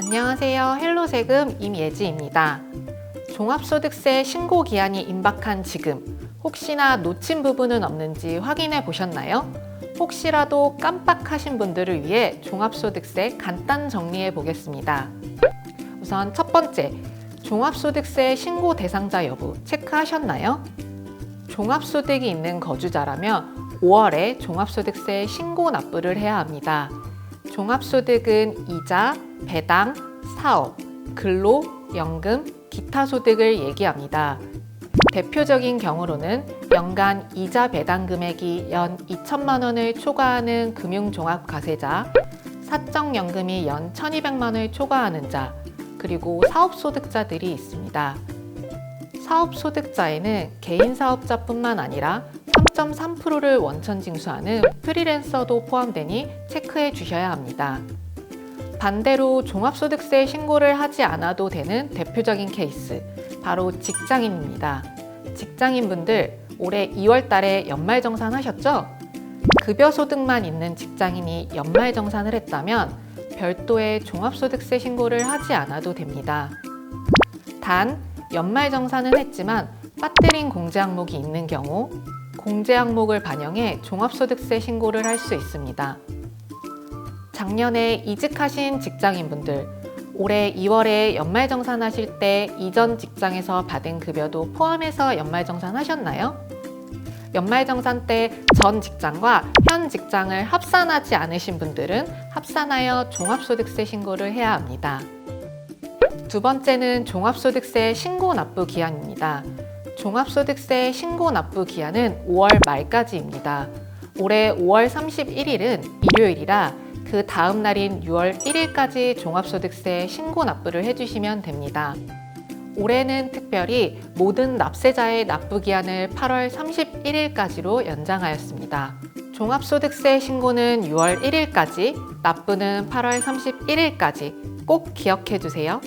안녕하세요. 헬로세금 임예지입니다. 종합소득세 신고 기한이 임박한 지금 혹시나 놓친 부분은 없는지 확인해 보셨나요? 혹시라도 깜빡하신 분들을 위해 종합소득세 간단 정리해 보겠습니다. 우선 첫 번째, 종합소득세 신고 대상자 여부 체크하셨나요? 종합소득이 있는 거주자라면 5월에 종합소득세 신고 납부를 해야 합니다. 종합소득은 이자, 배당, 사업, 근로, 연금, 기타 소득을 얘기합니다. 대표적인 경우로는 연간 이자 배당 금액이 연 2천만 원을 초과하는 금융종합과세자, 사적연금이 연 1,200만 원을 초과하는 자, 그리고 사업소득자들이 있습니다. 사업 소득자에는 개인 사업자뿐만 아니라 3.3%를 원천 징수하는 프리랜서도 포함되니 체크해 주셔야 합니다. 반대로 종합소득세 신고를 하지 않아도 되는 대표적인 케이스, 바로 직장인입니다. 직장인분들 올해 2월 달에 연말정산 하셨죠? 급여 소득만 있는 직장인이 연말정산을 했다면 별도의 종합소득세 신고를 하지 않아도 됩니다. 단, 연말 정산은 했지만 빠뜨린 공제 항목이 있는 경우 공제 항목을 반영해 종합소득세 신고를 할 수 있습니다. 작년에 이직하신 직장인분들 올해 2월에 연말정산 하실 때 이전 직장에서 받은 급여도 포함해서 연말정산 하셨나요? 연말정산 때 전 직장과 현 직장을 합산하지 않으신 분들은 합산하여 종합소득세 신고를 해야 합니다. 두 번째는 종합소득세 신고 납부 기한입니다. 종합소득세 신고 납부 기한은 5월 말까지입니다. 올해 5월 31일은 일요일이라 그 다음 날인 6월 1일까지 종합소득세 신고 납부를 해주시면 됩니다. 올해는 특별히 모든 납세자의 납부 기한을 8월 31일까지로 연장하였습니다. 종합소득세 신고는 6월 1일까지, 납부는 8월 31일까지 꼭 기억해 주세요.